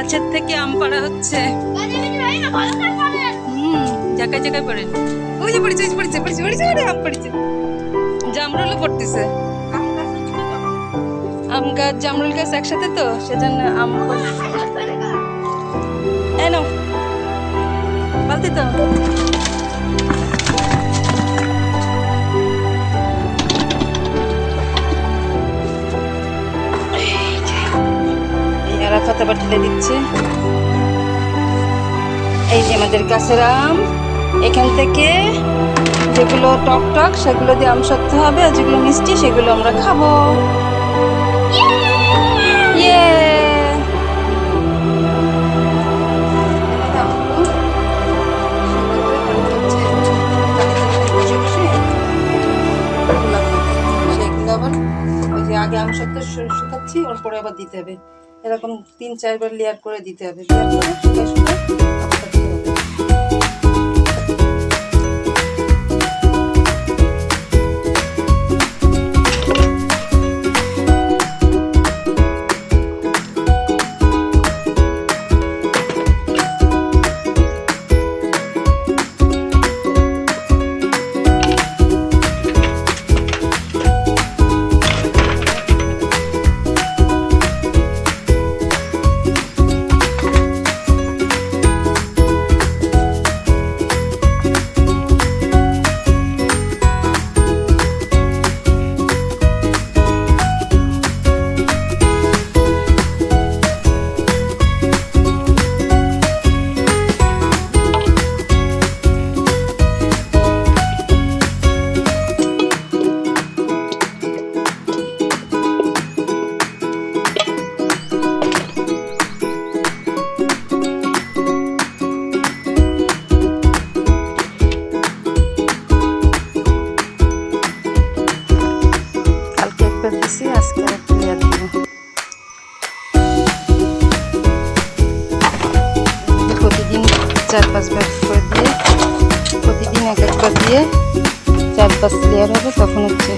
গাছের থেকে আম পাড়া হচ্ছে। হুম, জায়গায় জায়গায় পড়ে। ওই যে পড়েছে পড়েছে পড়েছে পড়েছে ওরে আম পড়েছে। জামরুলও পড়তেছে। আম গাছ, জামরুল গাছ একসাথে তো, সেজন্য আম এনো বালতি তো। আবার ঢেলে দিচ্ছে। এই যে আমাদের গাছের আম এখান থেকে যেগুলো টক টক সেগুলো দিয়ে আম সত্য হবে আর যেগুলো মিষ্টি সেগুলো আমরা খাব। ইয়ে আগে আম সত্য শুকাচ্ছি ওর পরে আবার দিতে হবে। এরকম তিন চারবার লেয়ার করে দিতে হবে। লেয়ার করে চার পাঁচবার করে দিয়ে প্রতিদিন এক একবার দিয়ে চার পাঁচ লেয়ার হবে তখন হচ্ছে